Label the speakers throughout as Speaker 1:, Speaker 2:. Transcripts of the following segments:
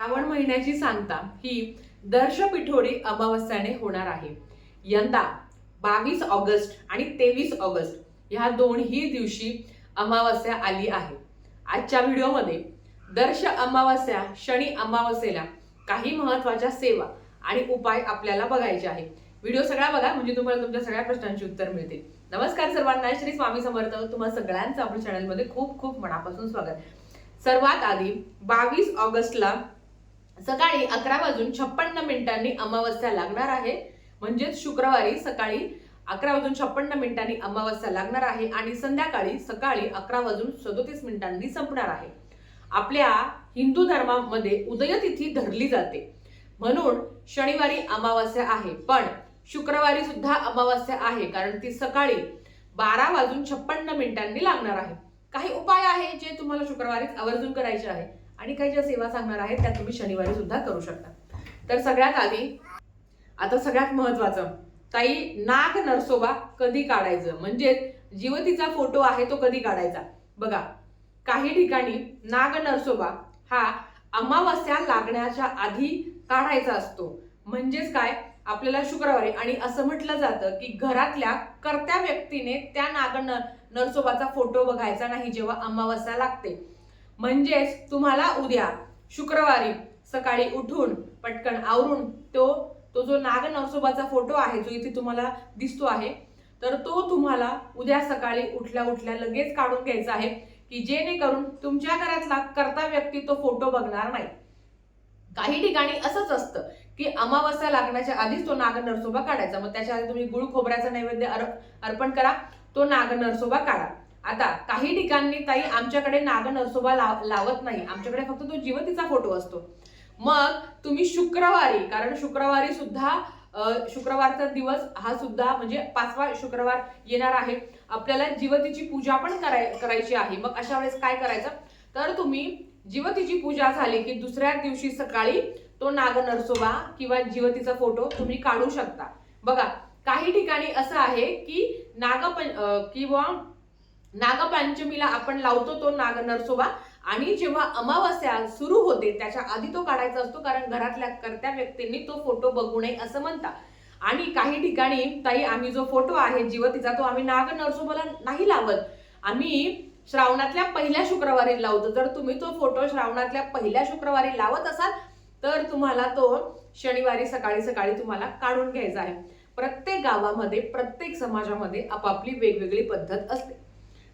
Speaker 1: श्रावण महिन्याची सांगता ही दर्श पिठोरी अमावस्याने होणार आहे. यंदा बावीस ऑगस्ट आणि तेवीस ऑगस्ट ह्या दोन्ही दिवशी अमावस्या आली आहे. आजच्या व्हिडिओमध्ये दर्श अमावस्या शनी अमावस्येला काही महत्त्वाच्या सेवा आणि उपाय आपल्याला बघायचे आहे. व्हिडिओ सगळा बघा म्हणजे तुम्हाला तुमच्या सगळ्या प्रश्नांची उत्तर मिळतील. नमस्कार सर्वांना श्री स्वामी समर्थ. तुम्हाला सगळ्यांचं आपल्या चॅनलमध्ये खूप खूप मनापासून स्वागत. सर्वात आधी बावीस ऑगस्टला सकाळी अकरा वाजून छप्पन्न मिनिटांनी अमावस्या लागणार आहे. म्हणजेच शुक्रवारी सकाळी अकरा वाजून छप्पन्न मिनिटांनी अमावस्या लागणार आहे आणि संध्याकाळी सकाळी अकरा वाजून सदोतीस मिनिटांनी संपणार आहे. आपल्या हिंदू धर्मामध्ये उदयतिथी धरली जाते. म्हणून शनिवारी अमावस्या आहे. पण शुक्रवारी सुद्धा अमावस्या आहे कारण ती सकाळी बारा वाजून छप्पन्न मिनिटांनी लागणार आहे. काही उपाय आहे जे तुम्हाला शुक्रवारीच आवर्जून करायचे आहे आणि काही ज्या सेवा सांगणार आहेत त्या तुम्ही शनिवारी सुद्धा करू शकता. तर सगळ्यात आधी आता सगळ्यात महत्वाचं ताई नाग नरसोबा कधी काढायचं? म्हणजे जीवतीचा फोटो आहे तो कधी काढायचा? बघा काही ठिकाणी नाग नरसोबा हा अमावस्या लागण्याच्या आधी काढायचा असतो. म्हणजेच काय? आपल्याला शुक्रवारी आणि असं म्हटलं जातं की घरातल्या कर्त्या व्यक्तीने त्या नाग नरसोबाचा फोटो बघायचा नाही जेव्हा अमावस्या लागते. म्हणजेच तुम्हाला उद्या शुक्रवारी सकाळी उठून पटकन आवरून तो तो जो नाग नरसोबाचा फोटो आहे जो इथे तुम्हाला दिसतो आहे तर तो तुम्हाला उद्या सकाळी उठल्या उठल्या लगेच काढून घ्यायचा आहे की जेणेकरून तुमच्या घरातला करता व्यक्ती तो फोटो बघणार नाही. काही ठिकाणी असंच असतं की अमावस्या लागण्याच्या आधीच तो नाग नरसोबा काढायचा. मग त्याच्या आधी तुम्ही गुळ खोबऱ्याचा नैवेद्य अर्पण करा तो नाग नरसोबा काढा. आता काही ठिकाणी ताई आमच्याकडे नाग नरसोबा लाव- लावत नाही. आमच्याकडे फक्त तो जीवतीचा फोटो असतो. मग तुम्ही शुक्रवारी कारण शुक्रवारी सुद्धा शुक्रवारचा दिवस हा सुद्धा म्हणजे पाचवा शुक्रवार येणार आहे. आपल्याला जीवतीची पूजा पण कराय करायची आहे. मग अशा वेळेस काय करायचं? तर तुम्ही जीवतीची पूजा झाली की दुसऱ्या दिवशी सकाळी तो नाग नरसोबा किंवा जीवतीचा फोटो तुम्ही काढू शकता. बघा काही ठिकाणी असं आहे की नागपं किंवा नागपंचमीला आपण लावतो तो नाग नरसोबा. आणि जेव्हा अमावस्या सुरू होते त्याच्या आधी तो काढायचा असतो कारण घरातल्या कर्त्या व्यक्तींनी तो फोटो बघू नये असं म्हणतात. आणि काही ठिकाणी ताई आम्ही जो फोटो आहे जिवतीचा तो आम्ही नाग नरसोबाला नाही लावत. आम्ही श्रावणातल्या पहिल्या शुक्रवारी लावतो. जर तुम्ही तो फोटो श्रावणातल्या पहिल्या शुक्रवारी लावत असाल तर तुम्हाला तो शनिवारी सकाळी सकाळी तुम्हाला काढून घ्यायचा आहे. प्रत्येक गावामध्ये प्रत्येक समाजामध्ये आपापली वेगवेगळी पद्धत असते.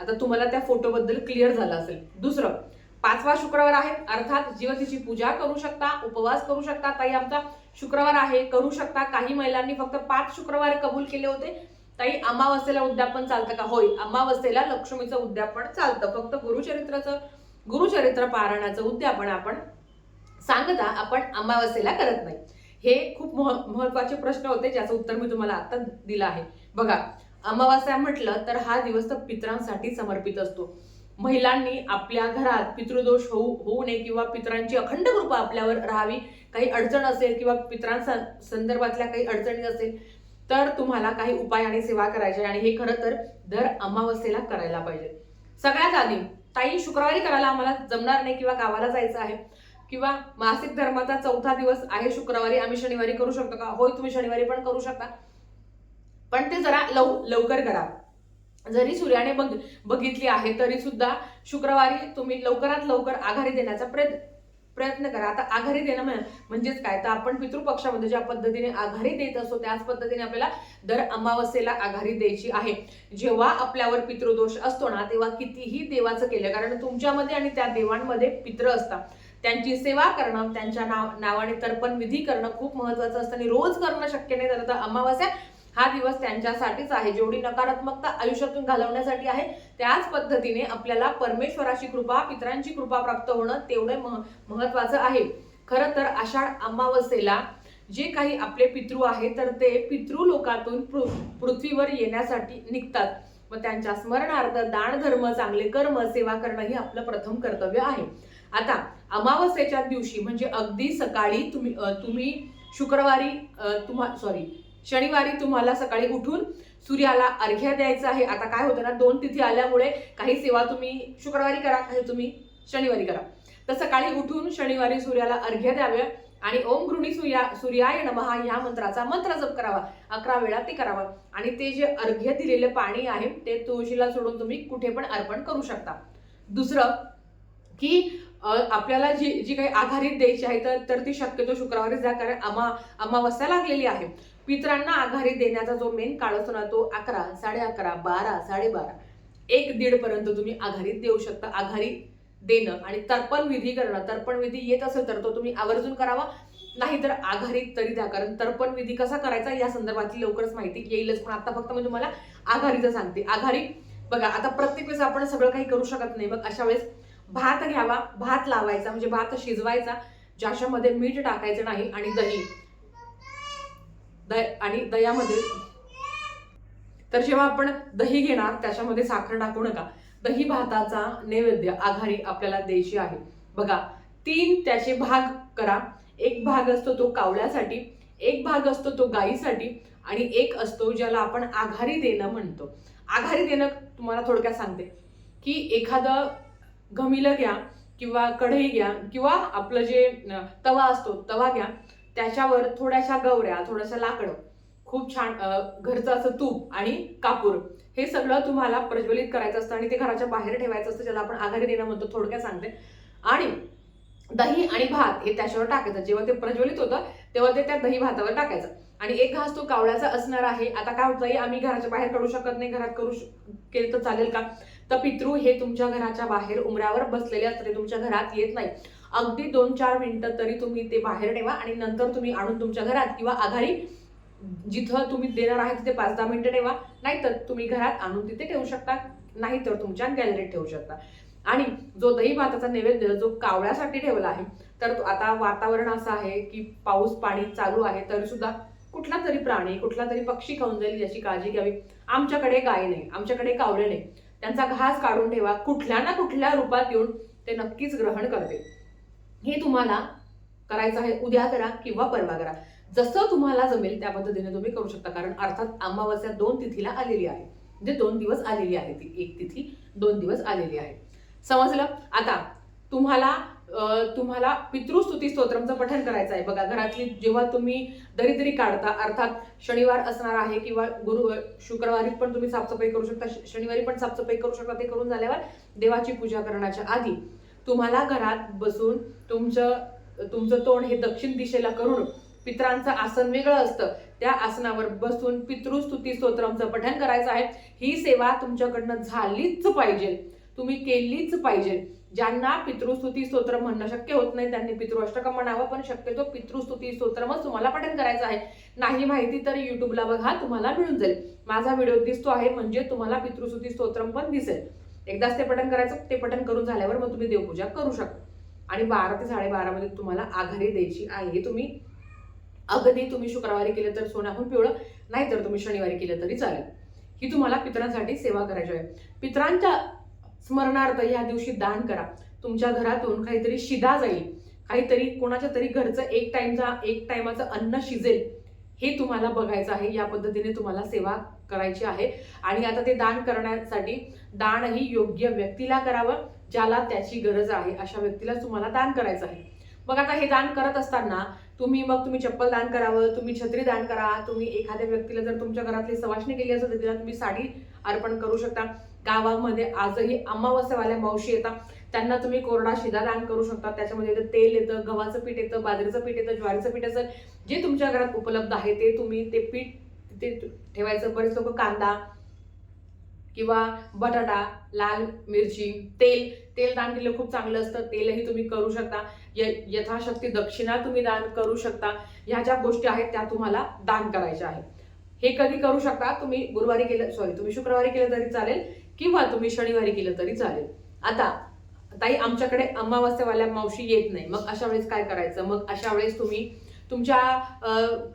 Speaker 1: आता तुम्हाला त्या फोटोबद्दल क्लिअर झालं असेल. दुसरं पाचवा शुक्रवार आहे अर्थात जीवतीची पूजा करू शकता उपवास करू शकता. ताई आमचा शुक्रवार आहे करू शकता. काही महिलांनी फक्त पाच शुक्रवार कबूल केले होते. ताई अमावस्येला उद्यापन चालतं का? होय अमावस्येला लक्ष्मीचं उद्यापन चालतं. फक्त गुरुचरित्राचं गुरुचरित्र पारायणाचं उद्यापन आपण सांगता आपण अमावस्येला करत नाही. हे खूप महत्त्वाचे प्रश्न होते ज्याचं उत्तर मी तुम्हाला आता दिलं आहे. बघा अमावस्या म्हटलं तर हा दिवस तर पितरांसाठी समर्पित असतो. महिलांनी आपल्या घरात पितृदोष होऊ होऊ नये किंवा पितरांची अखंड कृपा आपल्यावर राहावी काही अडचण असेल किंवा पित्रांसा संदर्भातल्या काही अडचणी असेल तर तुम्हाला काही उपाय आणि सेवा करायची आणि हे खरं तर दर अमावस्येला करायला पाहिजे. सगळ्यात आधी ताई शुक्रवारी करायला आम्हाला जमणार नाही किंवा गावाला जायचं आहे किंवा मासिक धर्माचा चौथा दिवस आहे शुक्रवारी आम्ही शनिवारी करू शकतो का? होय तुम्ही शनिवारी पण करू शकता. पण ते जरा लव लवकर करा. जरी सूर्याने बघ बघितली आहे तरी सुद्धा शुक्रवारी तुम्ही लवकरात लवकर आघाडी देण्याचा प्रयत्न प्रयत्न करा. आता आघाडी देणं म्हणजेच काय? तर आपण पितृपक्षामध्ये ज्या पद्धतीने आघाडी देत असतो त्याच पद्धतीने आपल्याला दर अमावस्येला आघाडी द्यायची आहे. जेव्हा आपल्यावर पितृदोष असतो ना तेव्हा कितीही देवाचं केलं कारण तुमच्यामध्ये आणि त्या देवांमध्ये पित्र असतात. त्यांची सेवा करणं त्यांच्या नाव नावाने तर्पण विधी करणं खूप महत्वाचं असतं. आणि रोज करणं शक्य नाही तर आता अमावस्या हा दिवस त्यांच्यासाठीच आहे. जेवढी नकारात्मकता आयुष्यातून घालवण्यासाठी आहे त्याच पद्धतीने आपल्याला परमेश्वराची कृपा पितरांची कृपा प्राप्त होणं तेवढे महत्वाचं आहे. खरं तर आषाढ अमावस्येला जे काही आपले पितृ आहेत तर ते पितृ लोकातून पृथ्वीवर येण्यासाठी निघतात. व त्यांच्या स्मरणार्थ दान धर्म चांगले कर्म सेवा करणं ही आपलं प्रथम कर्तव्य आहे. आता अमावस्येच्या दिवशी म्हणजे अगदी सकाळी तुम्ही तुम्ही शुक्रवारी तुम्हा सॉरी शनिवारी तुम्हाला सकाळी उठून सूर्याला अर्घ्य द्यायचं आहे. आता काय होतं ना दोन तिथी आल्यामुळे काही सेवा तुम्ही शुक्रवारी करा काही तुम्ही शनिवारी करा. तर सकाळी उठून शनिवारी सूर्याला अर्घ्य द्यावे आणि ओम गृणी सूर्या सूर्याय नमहा ह्या मंत्राचा मंत्र जप करावा. अकरा वेळा ते करावा. आणि ते जे अर्घ्य दिलेले पाणी आहे ते तुळशीला सोडून तुम्ही कुठे पण अर्पण करू शकता. दुसरं की आपल्याला जी जी काही आधारित द्यायची आहे तर तर ती शक्यतो शुक्रवारीच द्या कारण अमा अमावस्या लागलेली आहे. पितरांना आघारी देण्याचा जो मेन काळ असतो ना तो अकरा साडे अकरा बारा साडेबारा एक दीड पर्यंत तुम्ही आघारी देऊ शकता आघारी देणं. आणि तर्पण विधी करणं. तर्पण विधी येत असेल तर तो तुम्ही आवर्जून करावा. नाहीतर आघारीत तरी द्या. कारण तर्पण विधी कसा करायचा या संदर्भातली लवकरच माहिती येईलच. पण आता फक्त मी तुम्हाला आघारीचं सांगते. आघारी बघा आता प्रत्येक वेळेस आपण सगळं काही करू शकत नाही. मग अशा वेळेस भात घ्यावा. भात लावायचा म्हणजे भात शिजवायचा ज्याच्यामध्ये मीठ टाकायचं नाही आणि दही. दय आणि दह्यामध्ये तर जेव्हा आपण दही घेणार त्याच्यामध्ये साखर टाकू नका. दही भाताचा नैवेद्य आघारी आपल्याला द्यायची आहे. बघा तीन त्याचे भाग करा. एक भाग असतो तो कावळ्यासाठी एक भाग असतो तो गायीसाठी आणि एक असतो ज्याला आपण आघारी देणं म्हणतो. आघारी देणं तुम्हाला थोडक्यात सांगते की एखादं घमिलं घ्या किंवा कढई घ्या किंवा आपलं जे तवा असतो तवा घ्या. त्याच्यावर थोड्याशा गवऱ्या थोडंसं लाकडं खूप छान घरचं असं तूप आणि कापूर हे सगळं तुम्हाला प्रज्वलित करायचं असतं आणि ते घराच्या बाहेर ठेवायचं असतं ज्याला आपण आघारी देणं म्हणतो थोडक्यात सांगते. आणि दही आणि भात हे त्याच्यावर टाकायचं. जेव्हा ते प्रज्वलित होतं तेव्हा ते त्या दही भातावर टाकायचं. आणि एक घास तो कावळ्याचा असणार आहे. आता काय होतं आम्ही घराच्या बाहेर काढू शकत नाही घरात करू केलं तर चालेल का? तर पितृ हे तुमच्या घराच्या बाहेर उमऱ्यावर बसलेले असतात ते तुमच्या घरात येत नाही. अगदी दोन चार मिनटं तरी तुम्ही ते बाहेर ठेवा आणि नंतर तुम्ही आणून तुमच्या घरात किंवा आघाडी जिथं तुम्ही देणार आहे तिथे पाच दहा मिनटं ठेवा. नाहीतर तुम्ही घरात आणून तिथे ठेवू शकता. नाहीतर तुमच्या गॅलरीत ठेवू शकता. आणि जो दही भाताचा नैवेद्य जो कावळ्यासाठी ठेवला आहे तर आता वातावरण असं आहे की पाऊस पाणी चालू आहे तरी सुद्धा कुठला तरी प्राणी कुठला तरी पक्षी खाऊन जाईल याची काळजी घ्यावी. आमच्याकडे गाय नाही आमच्याकडे कावळे नाही. त्यांचा घास काढून ठेवा. कुठल्या ना कुठल्या रूपात येऊन ते नक्कीच ग्रहण करते हे तुम्हाला करायचं आहे उद्या करा किंवा परवा करा. जसं तुम्हाला जमेल त्या पद्धतीने तुम्ही करू शकता. कारण अर्थात अमावस्या दोन तिथीला आलेली आहे. म्हणजे दोन दिवस आलेली आहे ती. एक तिथी दोन दिवस आलेली आहे. समजलं? आता तुम्हाला तुम्हाला पितृस्तुती स्तोत्रमचं पठण करायचं आहे. बघा घरातली जेव्हा तुम्ही दरिद्री काढता अर्थात शनिवार असणार आहे किंवा गुरु शुक्रवारी पण तुम्ही साफसफाई करू शकता श- शनिवारी पण साफसफाई करू शकता ते करून झाल्यावर देवाची पूजा करण्याच्या आधी तुम्हाला घरात बसून तुमचं तुमचं तोंड हे दक्षिण दिशेला करून पित्रांचं आसन वेगळं असतं. त्या आसनावर बसून पितृस्तुती स्तोत्रमचं पठण करायचं आहे. ही सेवा तुमच्याकडनं झालीच पाहिजे. तुम्ही केलीच पाहिजे. ज्यांना पितृस्तुती स्तोत्र म्हणणं शक्य होत नाही त्यांनी पितृअष्टकम म्हणावं पण शक्यतो पितृस्तुती स्तोत्रमच तुम्हाला पठण करायचं आहे. नाही माहिती तर युट्यूबला बघा तुम्हाला मिळून जाईल. माझा व्हिडिओ दिसतो आहे म्हणजे तुम्हाला पितृस्तुती स्तोत्रम पण दिसेल. एकदाच ते पठण करायचं ते पठण करून झाल्यावर मग तुम्ही देवपूजा करू शकता. आणि बारा ते साडेबारामध्ये तुम्हाला आघाडी द्यायची आहे. तुम्ही अगदी तुम्ही शुक्रवारी केलं तर सोन्याहून पिवळं नाहीतर तुम्ही शनिवारी केलं तरी चालेल. ही तुम्हाला पितरांसाठी सेवा करायची आहे. पितरांच्या स्मरणार्थ या दिवशी दान करा. तुमच्या घरातून काहीतरी शिदा जाईल. काहीतरी कोणाच्या तरी घरचं एक टाइमचा एक टायमाचं अन्न शिजेल. हे तुम्हाला बघायचं आहे. या पद्धतीने तुम्हाला सेवा करायची आहे. आणि आता ते दान करण्यासाठी दान ही योग्य व्यक्तीला करावं ज्याला त्याची गरज आहे अशा व्यक्तीलाच तुम्हाला दान करायचं आहे. मग आता हे दान करत असताना तुम्ही मग तुम्ही चप्पल दान करावं तुम्ही छत्री दान करा तुम्ही एखाद्या व्यक्तीला जर तुमच्या घरातली सवासणी केली असेल तर तिला तुम्ही साडी अर्पण करू शकता. गावामध्ये आजही अमावस्यावाल्या मावशी येतात. त्यांना तुम्ही कोरडा शिदा दान करू शकता. त्याच्यामध्ये येतं तेल येतं गव्हाचं पीठ येतं बाजरीचं पीठ येतं ज्वारीचं पीठ असेल जे तुमच्या घरात उपलब्ध आहे ते तुम्ही ते पीठ ते ठेवायचं. बरेच लोक कांदा किंवा बटाटा लाल मिरची तेल. तेल दान केलं खूप चांगलं असतं. तेलही तुम्ही करू शकता. य यथाशक्ती दक्षिणा तुम्ही दान करू शकता. ह्या ज्या गोष्टी आहेत त्या तुम्हाला दान करायच्या आहेत. हे कधी करू शकता? तुम्ही गुरुवारी केलं सॉरी तुम्ही शुक्रवारी केलं तरी चालेल किंवा तुम्ही शनिवारी केलं तरी चालेल. आता ताई आमच्याकडे अमावस्यावाल्या मावशी येत नाही. मग अशा वेळेस काय करायचं? मग अशा वेळेस तुम्ही तुमच्या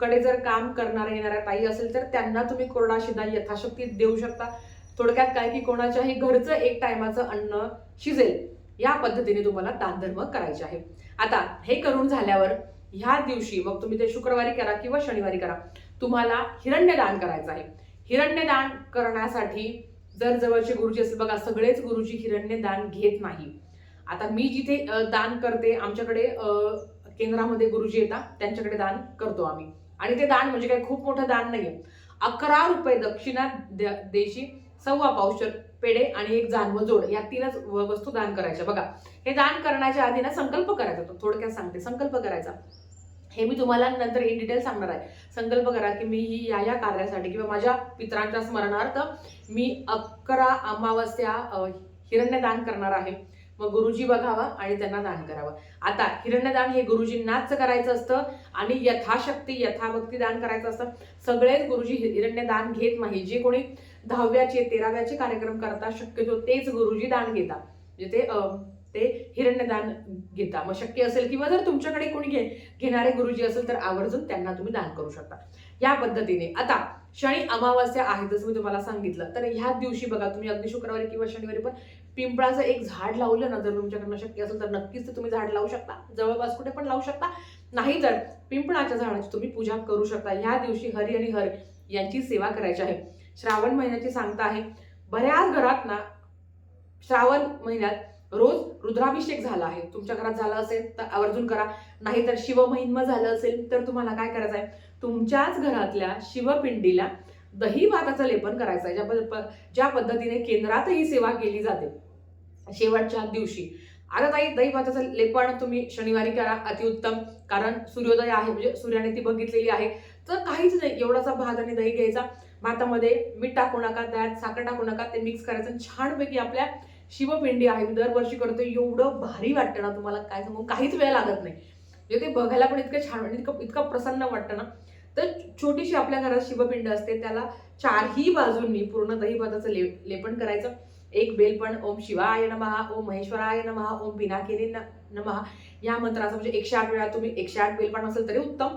Speaker 1: कडे जर काम करणाऱ्या येणाऱ्या ताई असेल तर त्यांना तुम्ही कोरडा शिदा यथाशक्ती देऊ शकता. थोडक्यात काय की कोणाच्याही घरचं एक टायमाचं अन्न शिजेल या पद्धतीने तुम्हाला दानधर्म करायचे आहे. आता हे करून झाल्यावर ह्या दिवशी मग तुम्ही ते शुक्रवारी करा किंवा शनिवारी करा तुम्हाला हिरण्यदान करायचं आहे. हिरण्यदान करण्यासाठी जर जवळचे गुरुजी असेल बघा सगळेच गुरुजी हिरण्यदान घेत नाही. आता मी जिथे दान करते आमच्याकडे केंद्रामध्ये गुरुजी येतात त्यांच्याकडे दान करतो आम्ही. आणि ते दान म्हणजे काही खूप मोठं दान नाहीये. अकरा रुपये दक्षिणा द्या- द्यायची सव्वा पावशर पेढे आणि एक जानव जोड या तीनच व- वस्तू दान करायच्या. बघा हे दान करण्याच्या आधी ना संकल्प करायचा तो थोडक्यात सांगते. संकल्प करायचा. हे मी तुम्हाला नंतर इन डिटेल सांगणार आहे. संकल्प करा की मी ही या या कार्यासाठी किंवा माझ्या पित्रांच्या स्मरणार्थ मी अकरा अमावस्या हिरण्य हिरण्यदान करणार आहे. मग गुरुजी बघावा आणि त्यांना दान करावं. आता हिरण्यदान हे गुरुजींनाच करायचं असतं आणि यथाशक्ती यथाभक्ती दान करायचं असतं. सगळेच गुरुजी हिरण्यदान घेत नाही. जे कोणी दहाव्याचे तेराव्याचे कार्यक्रम करता शक्यतो तेच गुरुजी दान घेतात म्हणजे ते ते हिरण्यदान घेता. मग शक्य असेल किंवा जर तुमच्याकडे कोणी घे घेणारे गुरुजी असेल तर आवर्जून त्यांना तुम्ही दान करू शकता. या पद्धतीने. आता शनी अमावस्या आहे जसं मी तुम्हाला सांगितलं. तर ह्या दिवशी बघा तुम्ही अगदी शुक्रवारी किंवा शनिवारी पण पिंपळाचं एक झाड लावलं ना जर तुमच्याकडनं शक्य असेल तर नक्कीच ते तुम्ही झाड लावू शकता. जवळपास कुठे पण लावू शकता. नाही तर पिंपळाच्या झाडाची तुम्ही पूजा करू शकता. ह्या दिवशी हरी आणि हर यांची सेवा करायची आहे. श्रावण महिन्याची सांगता आहे. बऱ्याच घरात ना श्रावण महिन्यात रोज रुद्राभिषेक झाला आहे. तुमच्या घरात झाला असेल तर आवर्जून करा. नाहीतर शिवमहिन्म झालं असेल तर तुम्हाला काय करायचं आहे तुमच्याच घरातल्या शिवपिंडीला दही भाताचं लेपन करायचं आहे ज्या प- ज्या पद्धतीने केंद्रात ही सेवा केली जाते. शेवटच्या दिवशी. आता ताई दही भाताचं लेपन तुम्ही शनिवारी करा अतिउत्तम. कारण सूर्योदय आहे म्हणजे सूर्याने ती बघितलेली आहे. तर काहीच नाही. एवढासा भात आणि दही घ्यायचा. भातामध्ये मीठ टाकू नका त्यात साखर टाकू नका ते मिक्स करायचं. छानपैकी आपल्या शिवपिंडी आहे दरवर्षी करतो एवढं भारी वाटतं ना तुम्हाला काय सांगू काहीच वेळ लागत नाही. म्हणजे ते बघायला पण इतकं छान वाटतं इतकं इतकं प्रसन्न वाटतं ना. तर छोटीशी आपल्या घरात शिवपिंड असते त्याला चारही बाजूंनी पूर्ण दही भाताचं ले लेपन करायचं. एक बेल पण ओम शिवाय नमहा ओम महेश्वराय नमहा ओम पिनाकिनी नमहा. या मंत्राचं म्हणजे एकशे आठ वेळा तुम्ही एकशे आठ बेलपण असेल तरी उत्तम.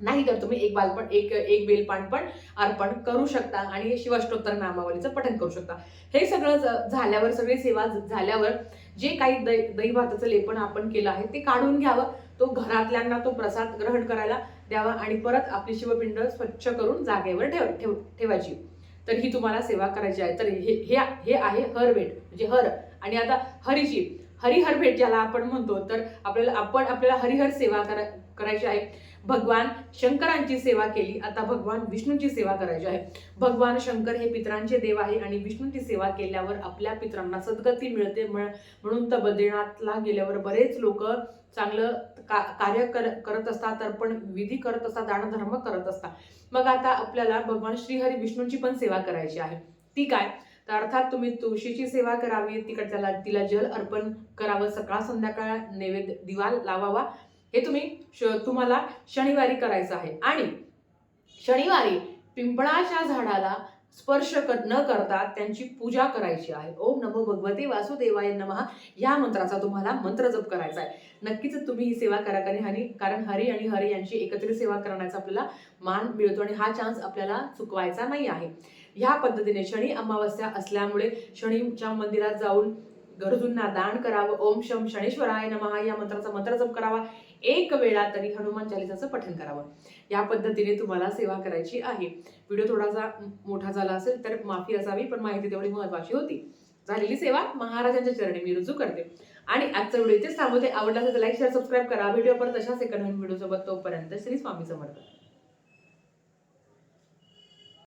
Speaker 1: नाही तर तुम्ही एक बालपण एक एक बेलपान पण अर्पण करू शकता आणि शिवाष्टोत्तर नामावलीचं पठण करू शकता. हे सगळं झाल्यावर सगळी सेवा झाल्यावर जे काही दही दही लेपन आपण केलं आहे ते काढून घ्यावं. तो घरातल्यांना तो प्रसाद ग्रहण करायला द्यावा आणि परत आपली शिवपिंड स्वच्छ करून जागेवर ठेव ठेव ठेवायची. तर ही तुम्हाला सेवा करायची आहे. तर हे हे हे आहे हर भेट म्हणजे हर. आणि आता हरीची हरिहर भेट ज्याला आपण म्हणतो तर आपल्याला आपण आपल्याला हरिहर सेवा करा करायची आहे. भगवान शंकरांची सेवा केली. आता भगवान विष्णूंची सेवा करायची आहे. भगवान शंकर हे पितरांचे देव आहे आणि विष्णूंची सेवा केल्यावर आपल्या पितरांना सद्गती मिळते. म्हणून तर बद्रीनाथला गेल्यावर बरेच लोक चांगलं का कार्य कर करत असतात अर्पण विधी करत असतात दानधर्म करत असतात. मग आता आपल्याला भगवान श्रीहरी विष्णूंची पण सेवा करायची आहे. ती काय? तर अर्थात तुम्ही तुळशीची सेवा करावी तिकडे त्याला तिला जल अर्पण करावं सकाळ संध्याकाळ नैवेद्य दिवा लावावा हे तुम्ही श- तुम्हाला शनिवारी करायचं आहे. आणि शनिवारी पिंपळाच्या झाडाला स्पर्श कर न करता त्यांची पूजा करायची आहे. ओम नमो भगवते वासुदेवाय नमः. या मंत्राचा तुम्हाला मंत्र जप करायचा आहे. नक्कीच तुम्ही ही सेवा करा कारण हरी कारण हरी आणि हरी यांची एकत्रित सेवा करण्याचा आपल्याला मान मिळतो आणि हा चान्स आपल्याला चुकवायचा नाही आहे. ह्या पद्धतीने शनी अमावस्या असल्यामुळे शनीच्या मंदिरात जाऊन गरजूंना दान करावं. ओम शम शनेश्वराय नमः. या मंत्राचा मंत्र जप करावा. एक वेळा तरी हनुमान चालिसाचं पठण करावं. या पद्धतीने तुम्हाला सेवा करायची आहे. व्हिडिओ थोडासा मोठा झाला असेल तर माफी असावी पण माहिती तेवढी महत्वाची होती. झालेली सेवा महाराजांच्या चरणी मी रुजू करते. आणि आजचा व्हिडिओ इथेच थांबवते. आवडला तर लाईक शेअर सबस्क्राईब करा. व्हिडिओ परत तशाच एका नवीन व्हिडिओ सोबत तोपर्यंत श्री स्वामी समर्थ.